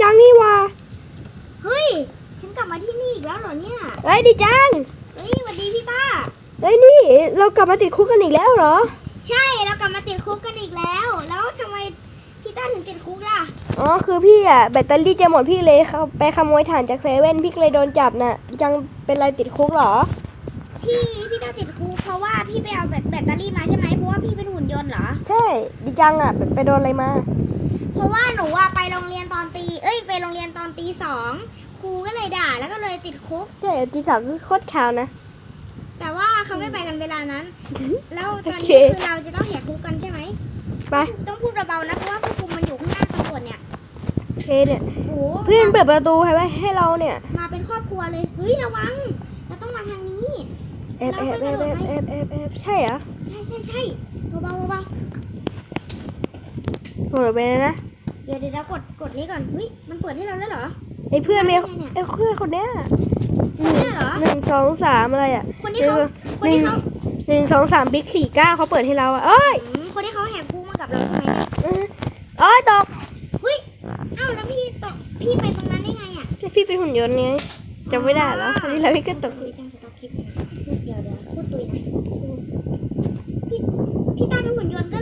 จังนี่หว่าเฮ้ย ฉันกลับมาที่นี่อีกแล้วเหรอเนี่ย เฮ้ยดีจัง เฮ้ยสวัสดีพี่ต้า เฮ้ยนี่ เรากลับมาติดคุกกันอีกแล้วเหรอ ใช่เรากลับมาติดคุกกันอีกแล้ว แล้วทำไมพี่ต้าถึงติดคุกล่ะ อ๋อคือพี่อะแบตเตอรี่จะหมดพี่เลยเขาไปขโมยถ่านจากเซเว่นพี่ก็เลยโดนจับน่ะจังเป็นไรติดคุกเหรอ พี่พี่ต้าติดคุกเพราะว่าพี่ไปเอาแบตแบตเตอรี่มาใช่ไหมเพราะว่าพี่เป็นหุ่นยนต์เหรอ ใช่ดีจังอะไปไปโดนอะไรมา เพราะว่าหนูอะไป โรงเรียนตอนตี เอ้ย ไปโรงเรียนตอนตีสองครูก็เลยด่าแล้วก็เลยติดคุกใช่ตีสามคือโคตรเช้านะ แต่ว่าเขาไม่ไปกันเวลานั้น แล้วตอนโอเค นี้คือเราจะต้องแหกคุกกันใช่ไหม ไปต้องพูดเบาๆนะ เพราะว่าผู้คุมมันอยู่ข้างหน้าตำรวจเนี่ยโอเคเนี่ย โอ้โหเพื่อนเปิดประตูให้ไว้ให้เราเนี่ย มาเป็นครอบครัวเลย เฮ้ยระวัง เราต้องมาทางนี้ แอบแอบแอบแอบแอบแอบแอบใช่เหรอใช่ใช่ใช่เบาๆเบาโหดไปเลยนะ ๆ เดี๋ยวเดี๋ยวเรากดกดนี้ก่อนเฮ้ยมันเปิดให้เราแล้วเหรอ ไอ้เพื่อนเมย์ใช่เนี่ยไอ้เพื่อนคนเนี้ยเนี่ยเหรอหนึ่งสองสามอะไรอะคนที่เขาคนหนึ่งที่เขาหนึ่งสองสามบิ๊กสี่เก้าเขาเปิดให้เราอะเอ้ยอืมคนที่เขาแหกคุกมากับเราใช่ไหมเออเอ้ยตกเฮ้ยเอ้าแล้วพี่ตกพี่ไปตรงนั้นได้ไงอะพี่เป็นหุ่นยนต์ไงจำไม่ได้แล้วคราวนี้เราพี่ก็ตกคุยจังสต็อกคลิปเลยนะเดี๋ยวเดี๋ยวพูดตุยนะพี่พี่ตาเป็นหุ่นยนต์ก็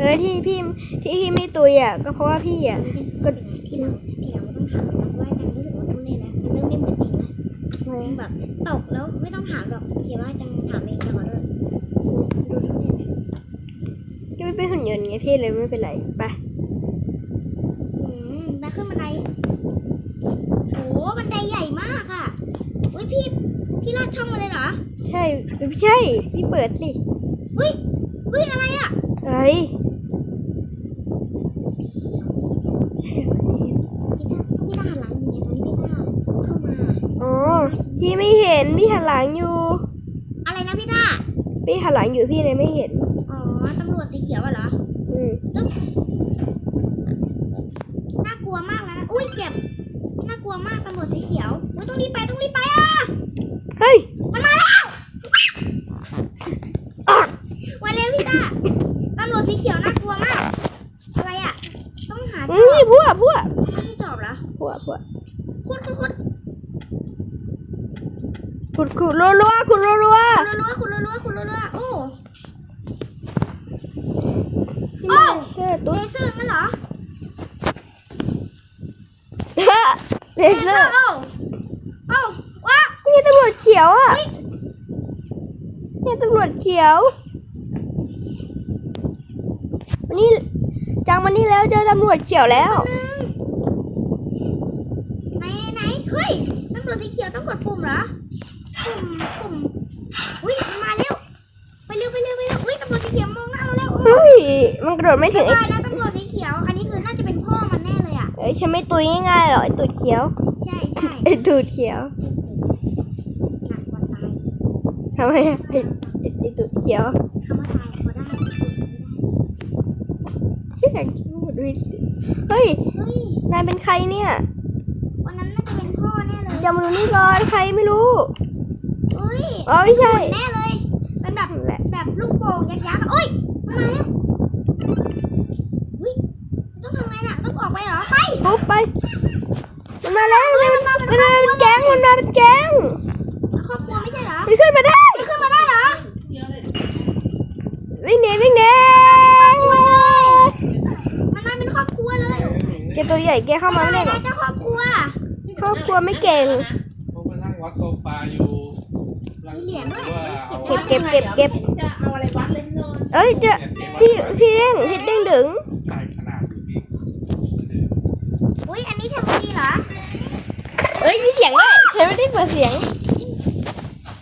เออที่พี่ที่พี่ไม่ตุยอะก็เพราะว่าพี่อะก็ที่หลังที่หลังไม่ต้องถามนะเพราะว่าจังรู้สึกว่าทุเรศแล้วมันเริ่มไม่เหมือนจริงแล้วแบบตกแล้วไม่ต้องถามหรอกเขียนว่าจังถามเองจังขอโทษดูทุเรศนะก็ไม่เป็นหุ่นยนต์ไงพี่เลยไม่เป็นไรไปอืมไปขึ้นบันไดโอ้บันไดใหญ่มากค่ะอุ้ยพี่พี่ลอดช่องมาเลยเหรอใช่ไม่ใช่ พี่เปิดสิอุ้ยอุ้ยอะไรอะอะไร สีเขียว ใช่ไหม พี่ตาพี่ตาหันหลังอย่างเงี้ยตอนนี้พี่ตาเข้ามา อ๋อพี่ไม่เห็ นพี่หันหลังอยู่ อะไรนะพี่ตาพี่หันหลังอยู่พี่เลยไม่เห็น อ๋อตำรวจสีเขียวอะเหรอ อืมตึ๊บน่ากลัวมากแล้วนะ อุ้ยเจ็บ น่ากลัวมากตำรวจสีเขียวอุ้ยต้องรีบไปต้องรีบไปอะ เฮ้ย มันมาแล้วมาเร็วพี่ตาตำรวจสีเขียวน่ากลัวมาก อะไรอะ ต้องหาจอือมบพวกพวกไม่ใช่จอบเหรอ พวกพวก ขุดขุดขุด ขุดขุดรัวรัวขุดรัวรัวขุดรัวๆขุดรัวๆขุดรัวๆโอ้พี่ไม่เสื้อเลตุ๊ดเซอร์งั้นเหรอเลเลเซเซออร์ร์โอ้โอ้ว้านี่ตำรวจเขียวอะนี่ตำรวจเขียววันนี้จังวันนี้แล้วเจอตำรวจเขียวแล้ว หนึ่งไหนไหนเฮ้ยตำรวจสีเขียวต้องกดปุ่มเหรอ ปุ่มปุ่มอุ้ยมันมาเร็ว ไปเร็วไปเร็วไปเร็วอุ้ยตำรวจสี เขียวมองหน้าเราแล้วเฮ้ยมันกระโดดไม่ถึงไอ้ได้แล้วตำรวจสีเขียว อันนี้คือน่าจะเป็นพ่อมันแน่เลยอะ เอ้ยฉันไม่ตุยง่ายๆหรอกไอ้ตูดเขียวใช่ใช่ไอ้ตูดเขียวหนักกว่าตายทำไมอะไอ้ไอ้ไอ้ตูดเขียวคำว่าตายพอได้ไม่ได้อยากพูดด้วยสิเฮ้ยเฮ้ยนายเป็นใครเนี่ยวันนั้นน่าจะเป็นพ่อแน่เลยจะมาดูนี่ก่อนใครไม่รู้เฮ้ยอ๋อไม่ใช่ แน่เลย เป็นแบบ นั่นแห ละแบบลูกโป่งยักษ์ยักษ์อะโอ้ยมันมาแล้วเฮ้ยต้องทำไงน่ะต้องออกไปเหรอไปปุ๊บไปมันมาแล้วมันมามันมาเป็นแก๊งมันมาเป็นแก๊งครอบครัวไม่ใช่เหรอมันขึ้นมาได้มันขึ้นมาได้เหรอวิ่งหนีวิ่งหนีมันมาเป็นครอบครัวเลยแกตัวใหญ่แกเข้ามาไม่ได้หรนะอกเจ้าครอบครัวครอบครัวไม่เก่งเขามานั่งวัดโซฟาอยู่มี เหรียญด้วยว่าเอาเก็บเก็บเก็บเก็บจะเอาอะไรวัดเลยพี่นนท์เอ้ยเจะที่ที่เด้งที่เด้งดึงถ่ายขนาดอยู่ที่อุ้ยอันนี้ทำดีเหรอเอ้ยมีเสียงด้วยฉันไม่ได้เปิดเสียง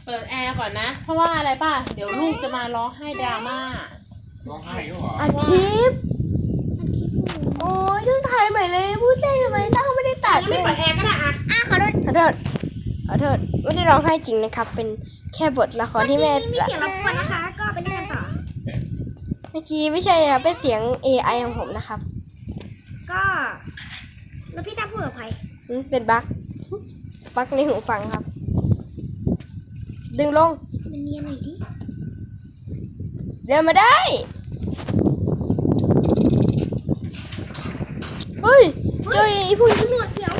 เปิดแอร์ก่อนนะ เพราะว่าอะไรป่ะ เดี๋ยวลูกจะมาร้องไห้ดราม่า ร้องไห้ก็เหรออัดคลิปมันคิดอยู่โอ้ยต้องถ่ายใหม่เลยพูดเส้นทำไมตั้งไม่ได้ตัดงั้นเลไม่ยเปิดแอร์ก็ได้อะอะขอโทษขอโทษขอโทษไม่ได้ร้องไห้จริงนะครับ เป็น แค่บทละครที่แม่เมื่อกี้มีเสียงรบกวนนะคะ ก็ไปเล่นกันต่อ เมื่อกี้ไม่ใช่ครับเป็นเสียง AI ของผมนะครับ ก็แล้วพี่ตาพูดกับใครอืมเป็นบั๊กบั๊กในหูฟังครับ ดึงลง มันเนียนหน่อยดิเดินมาได้โอ้เฮ้ยเจอไอ้พวกตำรวจเขียว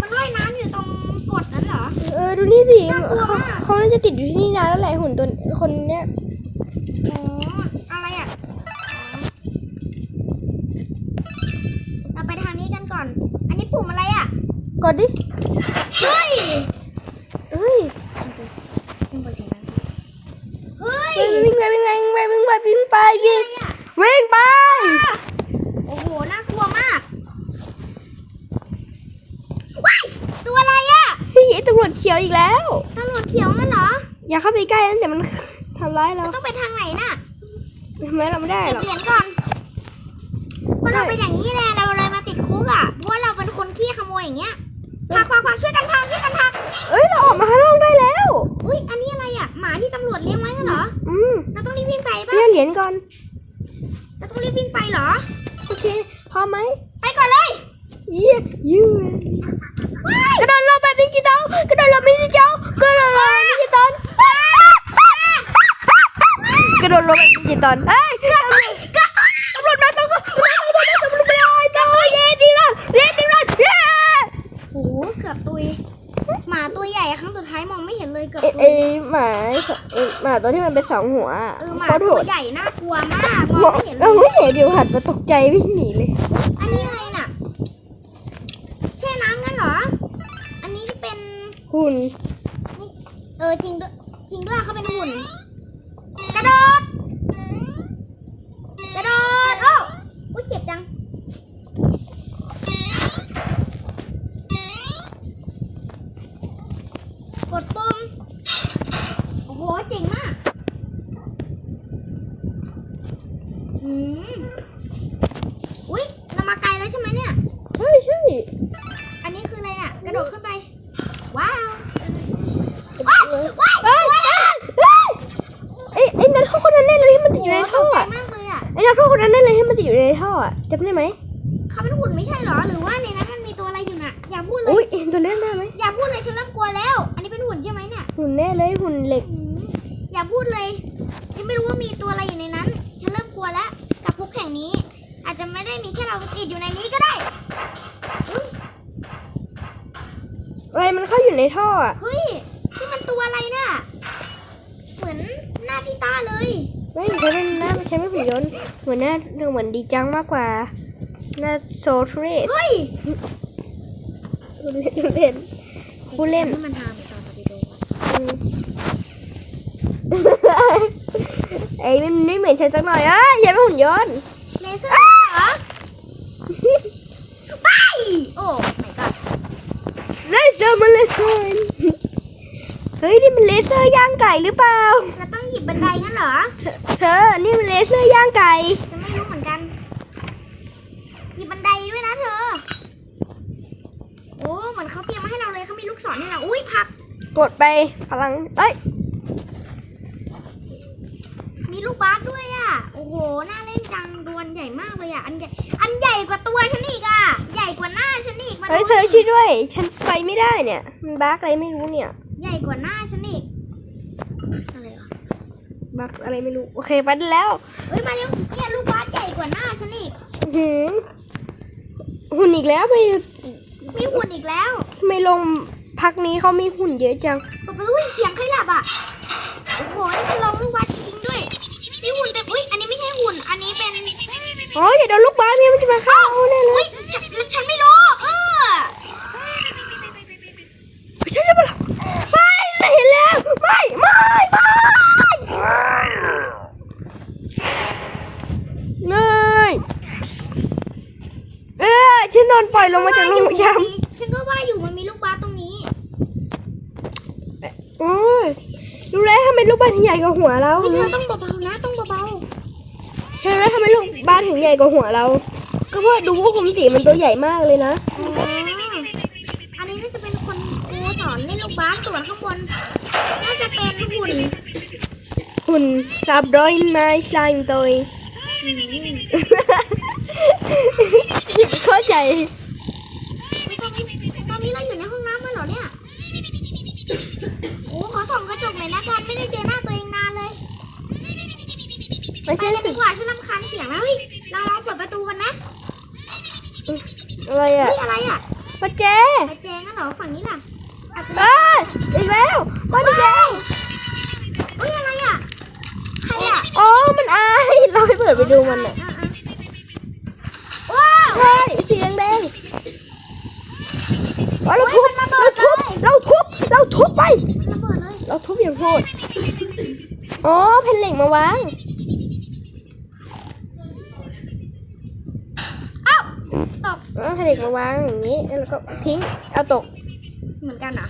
มันว่ายน้ำอยู่ตรงกดนั้น เหรอเออดูนี่สิน่ากลัวเขามากเขาน่าจะติดอยู่ที่นี่นานแล้วแหละหุ่นตัวคนเนี้ยอ๋ออะไรอะอ๋อเราไปทางนี้กันก่อน อันนี้ปุ่มอะไรอะ กดดิ เฮ้ย เฮ้ยจึงเปิดเสียงดังเฮ้ยเฮ้ยวิ่งไปวิ่งไปวิ่งไปวิ่งไปวิ่งไปวิ่งอะไรอะวิ่งไป โอ้โห น่ากลัวมาก ว้าย ตัวอะไรอะ เฮ้ย ไอ้ตำรวจเขียวอีกแล้วตำรวจเขียวนั่นเหรอ อย่าเข้าไปใกล้นะเดี๋ยวมันทำร้ายเราเราต้องไปทางไหนน่ะทำไมเราไม่ได้เก็บหรอกเหรียญก่อนเพราะเราเป็นอย่างนี้แหละเราเลยมาติดคุกอะเพราะว่าเราเป็นคนขี้ขโมยอย่างเงี้ยพักพักพักช่วยกันพักช่วยกันพักเอ้ยเราออกมาข้างนอกได้แล้ว อุ้ยอันนี้อะไรอะหมาที่ตำรวจเลี้ยงไว้น่ะเหรออืมเราต้องรีบวิ่งไปไปป่ะเอาเหรียญก่อน เราต้องรีบวิ่งไปเหรอ โอเคพร้อมไหมไปก่อนเลย เยี่ยยูกระโดดลงแบบ ดิจิตอลกระโดดลงแบบดิจิตอลกระโดดลงแบบดิจิตอลกระโดดลงแบบดิจิตอลเฮ้ยตำรวจตำรวจมาต้องก็ตำรวจมาตำรวจมาตัวเย็นดีละเย็นดีละเย้โอ้โหเกือบตุยหมาตัวใหญ่อะครั้งสุดท้ายมองไม่เห็นเลยเกือบเอ้ตุไอ้ยหมาไอ้หมาตัวที่มันเป็นสองหัวอะเออหมาโคตรโหตัวดใหญ่น่ากลัวมากมมอองงไม่เห็นเลเรายไม่เห็นเดี๋ยวหันมาตกใจวิ่งหนีเลย อจริงด้วยจริงด้วยเขาเป็นหุ่น กระโดด กระโดด โอ้อุ้ยเจ็บจัง กดปุ่ม โอ้โห เจ๋งมาก อืม อุ้ยเรามาไกลแล้วใช่ไหมเนี่ย ใช่ใช่ อันนี้คืออะไรน่ะ กระโดดขึ้นไป ว้าว ว้าวว้าว เอ้ยเอ้ยเอ้ยไอ้ไอ้นักโทษคนนั้นแน่เลยที่มันติดอยู่ใน โอ้ ท่อ ตกใจ อะ มากเลยอะไอ้นักโทษคนนั้นแน่เลยที่มันติดอยู่ในท่ออะจำได้ไหมเขาเป็นหุ่นไม่ใช่เหรอ หรือว่าในนั้นมันมีตัวอะไรอยู่น่ะ อย่าพูดเลยอุ้ยเห็นตัวเล่นได้ไหมอย่าพูดเลยฉันเริ่มกลัวแล้ว อันนี้เป็นหุ่นใช่ไหมเนี่ยหุ่นแน่เลยหุ่นเหล็ก อืมอย่าพูดเลย ฉันไม่รู้ว่ามีตัวอะไรอยู่ในนั้น ฉันเริ่มกลัวแล้ว กับคุกแข่งนี้ อาจจะไม่ได้มีแค่เราติดอยู่ในนี้ก็ได้อุ๊ยอะไรมันเข้าอยู่ในท่ออะเฮ้ยนี่มันตัวอะไรน่ะ เหมือนหน้าพี่ต้าเลย ไม่ใช่เป็นหน้าใช้ไม่หุ่นยนต์เหมือนหน้าเหมือนดีจังมากกว่าหน้าโซเทรสเฮ้ยผู้เล่นผู้เล่นผู้เล่นนี่มันทำตอนตะวิโดอืมไอ้มันไม่เหมือนฉันสักหน่อยเอ้ยฉันเป็นหุ่นยนต์เลเซอร์เหรอไปโอ้ไม่ก็เลเซอร์มันเลเซอร์เฮ้ยนี่มันเลเซอร์ย่างไก่หรือเปล่าเราต้องหยิ บบันไดงั้นเหรอเธอเธอ นี่มันเลเซอร์ย่างไก่ ฉันไม่รู้เหมือนกันหยิบบันไดด้วยนะเธอ โอ้ เหมือนเขาเตรียมมาให้เราเลยเขามีลูกศรให้เรา อุ้ยผัก กดไปพลัง เอ้ย มีลูกบาสด้วยอะ โอ้โห น่าเล่นจังดวลใหญ่มากเลยอะ อันใหญ่ อันใหญ่กว่าตัวฉันอีกอะ ใหญ่กว่าหน้าฉันอีกมาเฮ้ยดูเธอช่วยด้วย ฉันไปไม่ได้เนี่ย มันบั๊กอะไรไม่รู้เนี่ย ใหญ่กว่าหน้าฉันอีกอะไรอะ บั๊กอะไรไม่รู้ โอเคไปได้แล้วเฮ้ยมาเร็วเนี่ยลูกบาสใหญ่กว่าหน้าฉันอีกอื้อหือหุ่นอีกแล้วไม่มีหุ่นอีกแล้วไม่ลงพักนี้เขามีหุ่นเยอะจัง ปะปะอุ้ยเสียงใครหลับอะโอ้โหนี่มันลองลูกบาสจริงๆด้วยมีหุ่นเต็มอุ้ยอันนี้ไม่ใช่หุ่น อันนี้เป็นอ๋ออย่าโดนลูกบาสเนี่ยมันจะมาเข้าแน่เลอุ้ยยฉันฉันไม่รู้เออฉันจะมาไม่ไม่เห็นแล้ว ไม่ ไม่ ไม่ไม่เออฉัน โดนปล่อยลงมาจากโรงยฉันก็ว่าอยู่มันมีลูกบาสตรงนี้ำโอ้ยรู้แล้วทำไมลูกบาสถึงใหญ่กว่าหัวเราเฮ้ยเธอต้องเบาๆนะต้องเบาใช่ไหมทำไมลูกบาสถึงใหญ่กว่าหัวเรา ก็เพราะดูว่าคุมสีมันตัวใหญ่มากเลยนะๆอ๋ออันนี้น่าจะเป็นคนครูสอนเล่นลูกบาสส่วนข้างบนน่าจะเป็นหุ่นหุ่นซับดอยไม้สไลม์ตัวอืม เข้าใจตอนนี้เราอยู่ในห้องน้ำมันเหรอเนี่ย โอ้ขอส่องกระจกหน่อยนะกันไม่ได้เจอหน้าตัวเองนานเลยไม่ไปใช่กันสิดีกว่าฉันรำคาญเสียงแล้วเฮ้ยเราลองเปิดประตูกันไหมอะไรอะเฮ้ยอะไรอะมาแจกระแจงั้นเหรอฝั่งนี้ล่ะอาจจะเอ้ยอีกแล้วมาอีกแล้วเฮ้ยอะไรอะใครอะ อ๋อมันอายเราให้เปิดไปดูมันอะ อะ อะว้าวใช่สีแดงๆอ๋อเราทุบเราทุบเราทุบเราทุบไป ระเบิดเลยเราทุบอย่างโหดอ๋อแผ่นเหล็กมาวางอ้าวตกอ๋อแผ่นเหล็กมาวางอย่างนี้แล้วก็ทิ้งเอาตกเหมือนกันเหรอ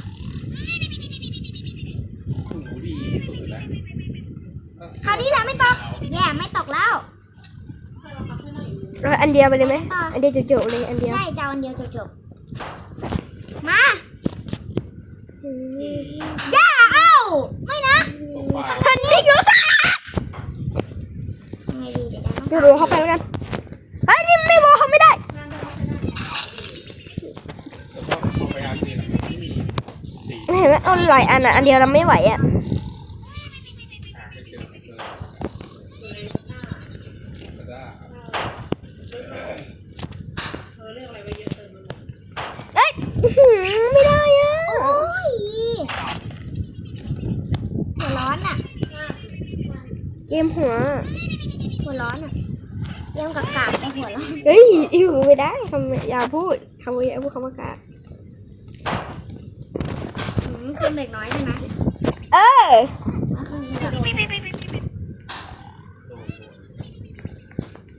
หูดีที่สุดเลยนะคราวนี้แหละไม่ตก แย่ไม่ตกแล้ว เอาอันเดียวไปเลยไหมอันเดียวจบๆเลยอันเดียวใช่จะเอาอันเดียวจบๆมาย่าเอ้าไม่นะโซฟาทันนิกรู้สึกยังไงดีเดี๋ยวจะต้องเดี๋ยวดูเข้าไปแล้วกันเฮ้ยนี่ไม่บอกเขาไม่ได้แล้วก็พอไปอันนี้นะไม่มีสีเห็นไหมเอาหลายอันอะอันเดียวเราไม่ไหวอะ หาไม่เจอเลยก็ได้ เธอเรียกอะไรไว้เยอะเติมมันหมด เอ้ยอื้อหือ ไม่ได้อะ โอ้ยหัวร้อนอะ เกมหัว หัวร้อนอะเยี่ยมกับกากในหัวร้อนเฮ้ยอยู่ไม่ได้คำอย่าพูดคำว่าอย่าพูดคำว่ากาหืมเกมเด็กน้อยใช่ไหมเออ ก็คือจะโดน โดนโดน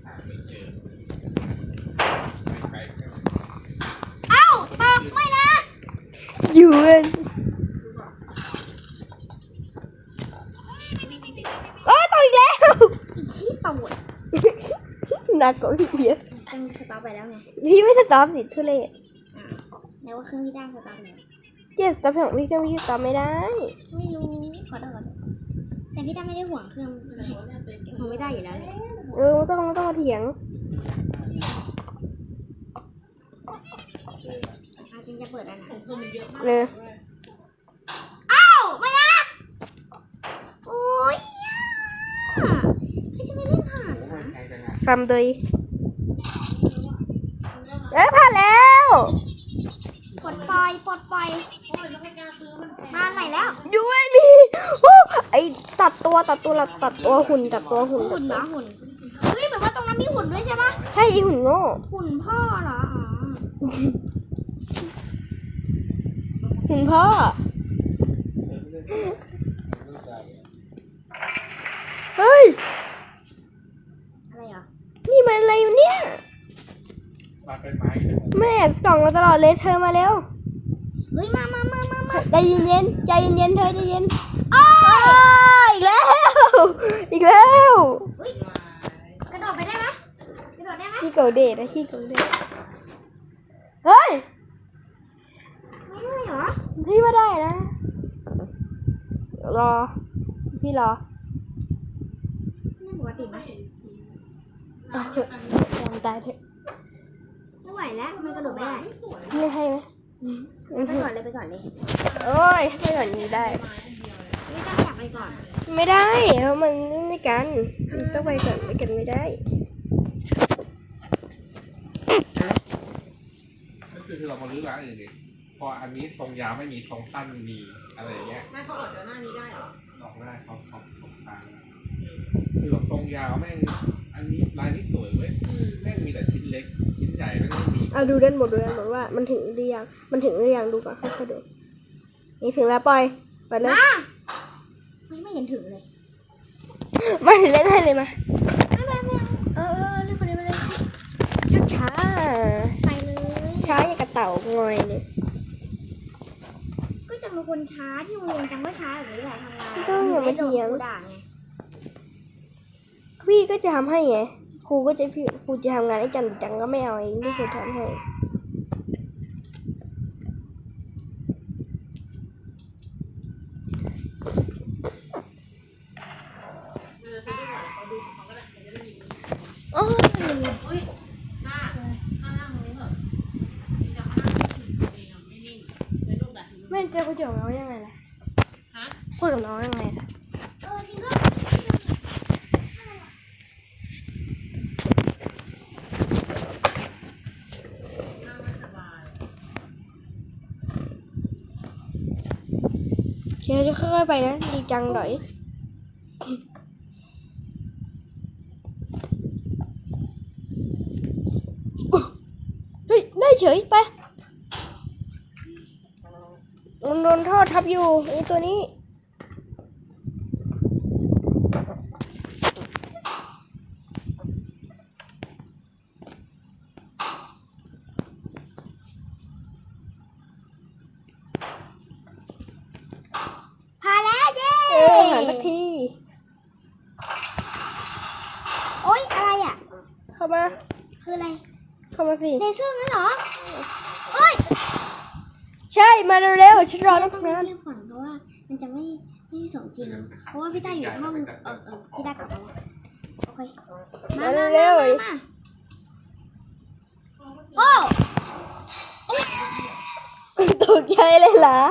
หาไม่เจอไกลๆแค่ไหน เอ้าตกไม่นะ เว้ยโอ้ยตกอีกแล้วอีกขี้ตูดหนักกว่าพี่เอียจังสต็อปไปแล้วไงพี่ไม่สต็อปสิทุเรศในว่าเครื่องพี่ด้าสต็อปแล้วเจ็บสต็อปของพี่ก็พี่สต็อปไม่ได้ ไม่รู้ขอโทษแต่พี่ด้าไม่ได้ห่วงเครื่องของพี่ด้อยู่แล้วเลยเออไม่ต้องไม่ต้องมาเถียง อาจริงจะเปิดอันไหนของเธอมันเยอะมากเลยเอ้าไม่นะโอ้ยอะพี่จะไม่เล่นผ่านโอ้ยแพงจังอะซ้ำโดยเอ้ยผ่านแล้วปลดปล่อยปลดปล่อยโอ้ยแล้วไม่กล้าซื้อมันแพงมาไหนแล้วยูเอ็นบีไอตัดตัวตัดตัวตัดตัวหุ่นตัดตัวหุ่นหุ่นเหรอหุ่นเฮ้ยแบบว่าตรงนั้นมีหุ่นด้วยใช่ปะใช่อีหุ่นโง่หุ่นพ่อเหรอ อ๋อหุ่นพ่อเออไม่ได้เล่นไม่ได้ใจอะเฮ้ย อะไรเหรอนี่มันอะไรวะเนี่ยมาเป็นไม้เลยแม่ส่องมาตลอดเลยเธอมาเร็ว เฮ้ย มามามามามาใจเย็นๆใจเย็นๆเธอใจเย็นอ้าวอีกแล้ว อีกแล้วกระโดดไปได้ไหมกระโดดได้ไหมขี้เก่าเดทนะขี้เก่าเดทเฮ้ย ไม่ได้เหรอพี่ว่าได้นะรอ พี่รอไม่ปกติไหมเอาเถอะยอมตายเถอะไม่ไหวแล้วมันกระโดดไม่ได้ไม่ให้ไหมไปก่อนเลยไปก่อนเลยโอ้ยให้ก่อนนี้ได้ ไม่ต้องอยากไปก่อน ไม่ได้เพราะมันไม่กันมันต้องไปก่อนไปกันไม่ได้ก็คือเรามาลื้อร้านอื่นดิพ ออันนี้ทรงยาวไม่มีทรงสั้นมีอะไรอย่างเงี้ยไม่เขาออกจากหน้านี้ได้เหรอออกไม่ได้เขาเขาเขาทางคือแบบทรงยาวแม่งอันนี้ลายนี้สวยเว้ยอืมแม่งมีแต่ชิ้นเล็กชิ้นใหญ่แม่งไม่มีเอาดูด้านบนดูด้านบนว่า มันถึงหรือยังมันถึงหรือยังดูก่อนค่อยๆดูนี่ถึงแล้วปล่อยปล่อยเลยมาเฮ้ยไม่เห็นถึงเลยมาถึงเล่นให้เลยมาไม่ไม่ไม่เออเออเล่นคนเดียวไปเลยช้าไปเลยช้าอย่างกระเต่างอยเลยก็จะ เป็นคนช้าที่โรงเรียนจังว่าช้าแบบนี้แหละทำงานก็อย่ามาเถียงโดนครูด่าไงพี่ก็จะทำให้ไงครูก็จะพี่ครูจะทำงานให้จันแต่จังก็ไม่เอาเองที่ครูทำให้ ยกับน้องยังไงล่ะฮะคุยกับน้องยังไงล่ะเอชีจะค่อยๆไปนะดีจังเลยเฮ้ยได้เฉยไป โดนท่อทับอยู่ไอ้ตัวนี้ พาแล้วเย้ เออหาสักที โอ๊ยอะไรอะ เข้ามา คืออะไร เข้ามาสิ เลเซอร์งั้นเหรอเฮ้ย ใช่ มาเร็วๆฉันรอตั้งต้องนานเรียบก่อนเพราะว่ามันจะไม่ไม่สมจริง เพราะว่าพี่ต้าอยู่ห้องเออเออพี่ต้ากลับมาแล้วโอเค มามามามามาโอ้ตกใจเลยเหรอ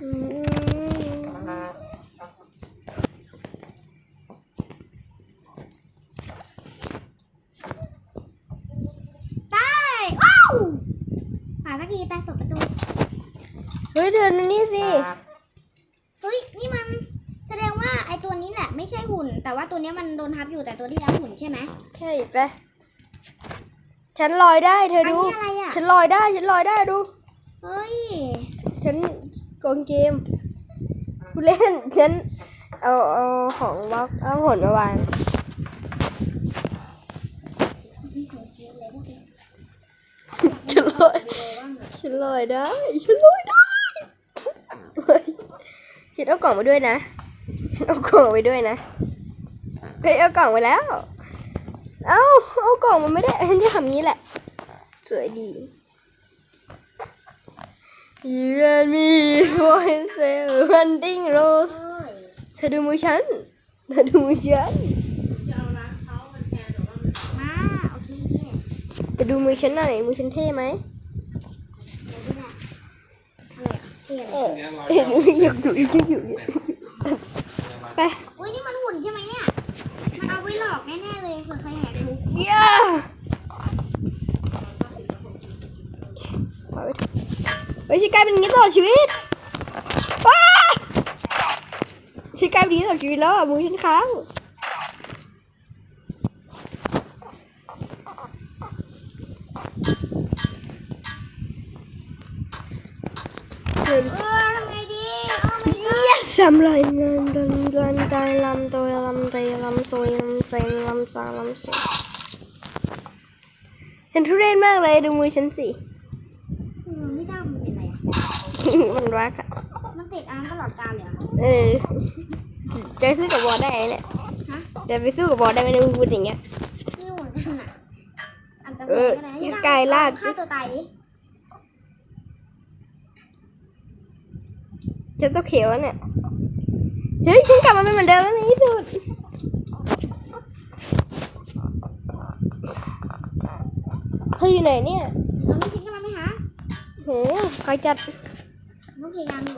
อืม ไปว้าว มาสักทีไปเปิดประตู เฮ้ยเดินนี่สิเฮ้ย นี่มันแสดงว่าไอตัวนี้แหละไม่ใช่หุ่น แต่ว่าตัวเนี้ยมันโดนทับอยู่แต่ตัวที่แล้วหุ่นใช่ไหมใช่ไปฉันลอยได้เธออันดู นี้อะไรอะ ฉันลอยได้ ฉันลอยได้ดู เฮ้ย ฉันโกงเกมผู้เล่น ฉันเอาเอาของวอกเอาหนมาวาง ไม่สมจริงเลยพวกนี้ ฉันลอย ฉั นลอยได้ฉันลอยได้เฮ้ยฉันเอากล่องไปด้วยนะฉันเอากล่องไปด้วยนะเฮ้ยเอากล่องไปแล้ว เอาเอากล่องมันไม่ได้ฉันจะทำนี้แหละ สวยดี You and me for himself hunting rose เฮ้ยเธอดูมือฉันเธอดูมือฉันจะเอาร้านเขามันแพงแต่ว่ามันมาโอเคโอเคจะดูมือฉันหน่อยมือฉันเท่ไหม เดี๋ยวดูนะอะไรอะ เปลี่ยนเออเห็นไหมอยากดูอยากอยู่ไปอุ้ยนี่มันหุ่นใช่ไหมเนี่ย มันเอาไว้หลอกแน่ๆเลยเผื่อใครแหกคุกเย้ปล่อยไปเฮ้ยชิกายเป็นอย่างนี้ตลอดชีวิตว้าชิกายเป็นอย่างนี้ตลอดชีวิตแล้วอะมือฉันค้างเฮ้ย เออทำไงดีเอาไม่ Yes! I'm like dun dun dun dun lam doy lam day lam soy lam say lam sa lam so ฉันทุเรศมากเลยดูมือฉันสิไม่ได้มันเป็นอะไรอะ มันรักอะมันติดอาร์มตลอดกาลเลยเหรอเออจะสู้กับบอลได้ไหมเนี่ยฮะจะไปสู้กับบอลได้ไหมเนี่ยมึงพูดอย่างเงี้ยไม่รู้เหมือนกันอะอาจจะเออได้อยู่ไกลลากฆ่าตัวตายดิฉันต้องเขียวเนี่ย เฮ้ยฉันกลับมาเป็นเหมือนเดิมแล้วในที่สุดเธออยู่ไหนเนี่ยตอนนี้ฉันกำลังไปหาโหใครจัดต้องพยายามอยู่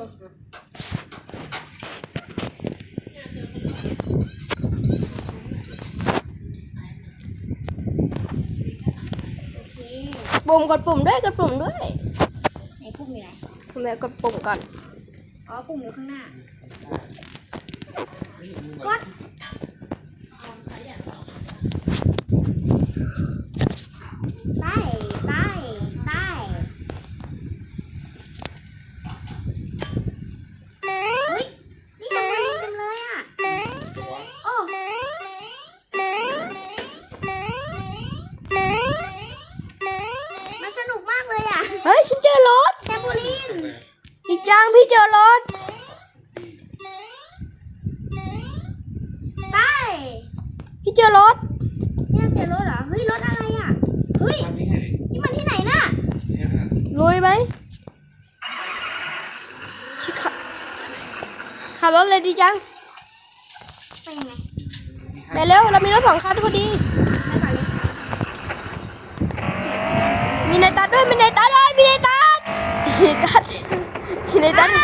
โอเคปุ่มกดปุ่มด้วยกดปุ่มด้วยไหนปุ่มอยู่ไหนทำไมกดปุ่มก่อน อ๋อปุ่มอยู่ข้างหน้า ก ดีจัง ไปยังไง ไปเร็ว เรามีรถสองคันพอดีไปก่อนเลยมีนายตัดด้วย มีนายตัดด้วย มีนายตัดมีนายตัดมีนายตัดไป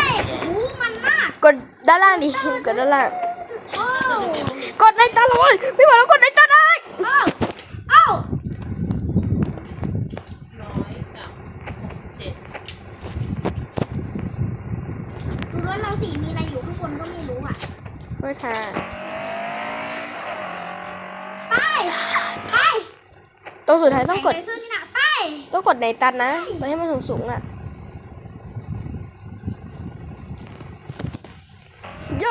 หูมันมาก กดด้านล่างดิ กดด้านล่างโอ้กดนายตัดเลยไม่ไหวแล้วกดนายตัดได้ โอ้โอ้ ร้อยกับหกสิบเจ็ด ค่ะ ไป ไปตรงสุดท้ายต้องกด ใส่เสื้อนี่นะไปต้องกดในตัดนะไปให้มันสูงสูงๆอะโย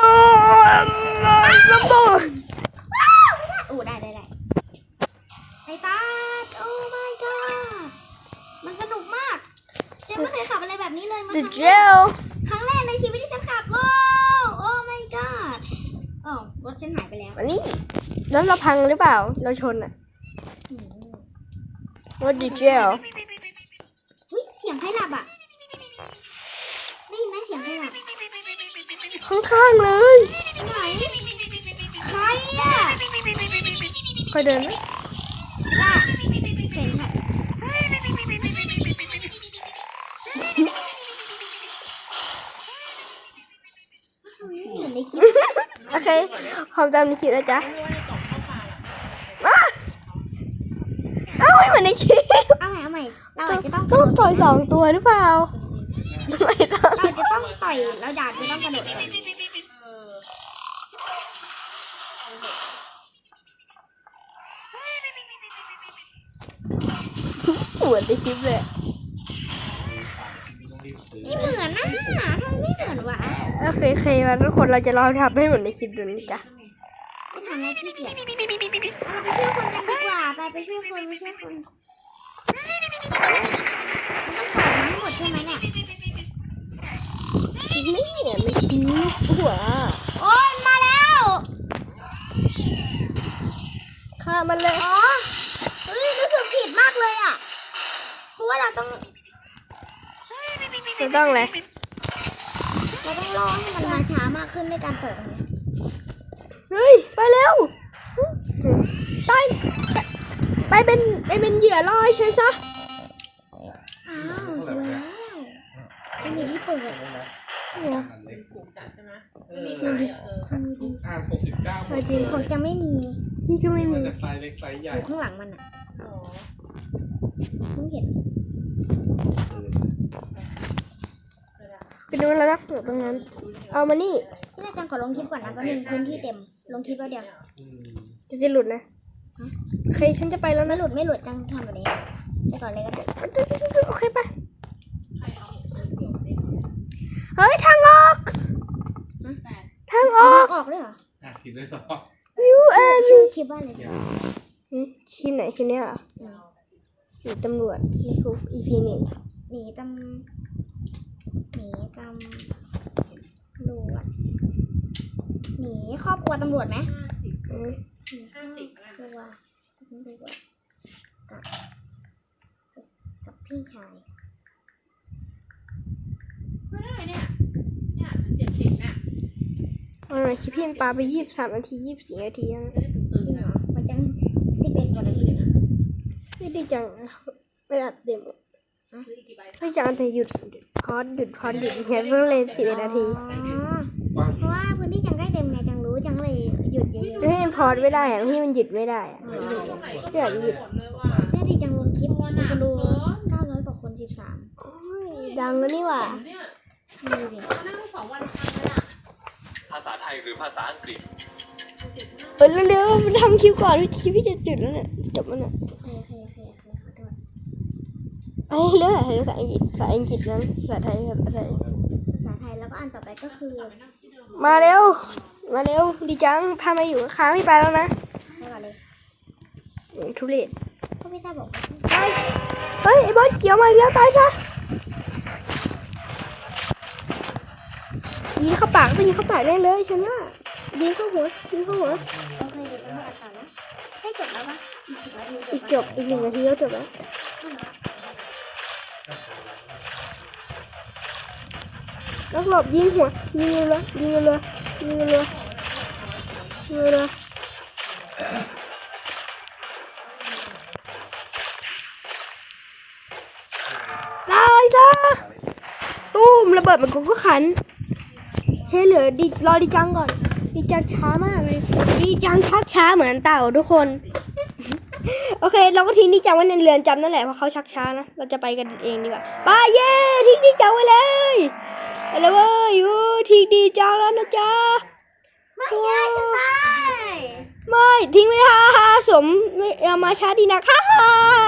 นเลยระเบิดว้าวไม่ได้โอ้ได้ได้ได้ไอ้ตาโอ้ my god มันสนุกมาก เจ๊ไม่เคยขับอะไรแบบนี้เลยมา The ครั้งแรก jail ครั้งแรกในชีวิตที่ฉันขับว้าวโอ้ my god อ๋อ รถฉันหายไปแล้วอันนี้แล้วเราพังหรือเปล่า เราชนอะอืมรถ The jail อุ้ยเสียงใครหลับอะได้ยินไหมเสียงใครหลับข้างๆเลยไหนใครอะคอยเดินไหม คความจำในคลิปนะจ๊ะไม่รู้ว่าในกล่องเข้าไปอ้าเอ้าไม่เหมือนในคลิปเอาใหม่เอาใหม่เราอาจจะต้องกต้ระองโดดต่อยสองตัวหรือเปล่าไม่ต้องเราจะต้องต่อยเราดาบจะต้องกระโดดเออเหมือนในคลิปเลย วะโอเคโอเคมาทุกคนเราจะลองทำให้เหมือนในคลิปดูนะจ๊ะไม่ทำแล้วขี้เกียจไปช่วยคนกันดีกว่าไปไปช่วยคนไปช่วยคนต้องปล่อยมันให้หมดใช่ไหมเนี่ยนี่ไม่คลิปหัวโอ้ยมาแล้วฆ่ามันเลยอ๋อเฮ้ยรู้สึกผิดมากเลยอะเพราะว่าเราต้องไม่ต้องเลย เราต้องรอให้มันมาช้ามากขึ้นในการเปิดมันเฮ้ย ไปเร็ว ไป ไปเป็นไปเป็นเหยื่อล่อให้ฉันซะ อ้าวสวยแล้วไม่มีที่เปิดเนี่ยเป็นกลุ่มจัดใช่ไหมมีขายเออทำดีอ่านหกสิบเก้าเอาจริงของจะไม่มีพี่ก็ไม่มัมีนจะไซส์เล็กไซส์ใหอญ่ยู่ข้างหลังมันอะอ๋อเพิ่งเห็นเออ ไปดูแล้วนะตรงนั้น เอามานี่พี่นาจังขอลงคลิปก่อนนะแป๊บนึงพื้นที่เต็ม ลงคลิปแล้วเดียวอืมจะจะหลุดนะโอเคฉันจะไปแล้วไม่นะหลุดไม่หลุดจังทำแบบนี้ไปก่อนเลยก็ได้โอเคไปใครเอาอันเดียวได้เฮ้ยทางออกแปดทางออออกกออกด้วยเหรออะคิดด้วยสอง you and ชื่อคลิปว่าอะไรดีหืมทีมไหนทีมเนี้ยเหรอหนีตำรวจนี่คือ EP หนึ่งหนีตำห นีตำรวจหนีครอบครัวตำรวจไหมห้าสิบอืมหนีห้าสิบอะไรครอบครัวตำรวจกับกับพี่ชายไม่ได้เนี่ย เนี่ยเจ็ดสิบเนี่ยเอาหน่อยคลิปพี่ปาไปยี่สิบสามนาทียี่สิบสี่นาทีแล้วนะไม่ได้ตึงจริตึงงเหรนะอมันจังสิบเอ็ดกว่านาทีนะไม่ได้จังไม่อัดเต็มซื้ออีกกี่ใบไม่จังแต่หยุด พอดหยุดพอดหยุดแค่เพิ่งเลยสิบเอ็ดนาทีอ๋อกว้างเพราะว่าพื้นที่จังใกล้เต็มไงจังรู้จังเลยหยุดเยอะไม่ให้มันพอดไม่ได้อะที่มันหยุดไม่ได้อะตรงไหนก็หมดเลยว่ะๆได้ดีจังลงคลิปตัวหนัคกนดูเกินเก้าร้อยกว่าคนสิบสามโอ้ยดังแล้วนี่หว่าเนี่ยดูดิเรานั่งสองวันครั้งเลยอะภาษาไทยหรือภาษาอังกฤษติดมากเออเร็วๆมันทำคลิปก่อนคลิปพี่จะจุดแล้วเนี่ยจบแล้วเนี่ย ไอ้เรื่องอะไรภาษาอังกฤษภาษาอังกฤษนั้นภาษาไทยภาษาไทยภาษาไทยแล้วก็อันต่อไปก็คือไปนั่งที่เดิมมาเร็ว มาเร็ว ดีจัง พามาอยู่ค้างพี่ไปแล้วนะให้ก่อนเลยอืมทุเรศก็พี่ต้าบอกว่าไปเฮ้ยไอ้บอสเขียวมาอีกแล้วตายซะยิงเข้าปากไปยิงเข้าปากได้เลยฉันว่ายิงเข้าหัวยิงเข้าหัวโอเคเดี๋ยวจะมาตัดต่อนะให้จบแล้วปะอีกสิบนาทีอีกจบอีกหนึ่งนาทีก็จบแล้ว นักหลบยิงหัวยิงเลยยิงเลยยิงเลยยิงเลยตายซะตุ้มระเบิดมันก็ขันใช่เหลือดีรอดีจังก่อน ดีจังช้ามากเลยดีจังชักช้าเหมือนเต่าทุกคน โอเค เราก็ทิ้งดีจังไว้ในเรือนจำนั่นแหละเพราะเขาชักช้านะเราจะไปกันเองดีกว่าไปเย่ทิ้งดีจังไว้เลย อล้วเว้ยอู้ทิ้งดีจ้าแล้วนะจ๊ะไม่ยาฉันตายไม่ทิ้งไม่ได้ฮ่าฮ่าสมไม่เอามาช้าดีนะค่ะ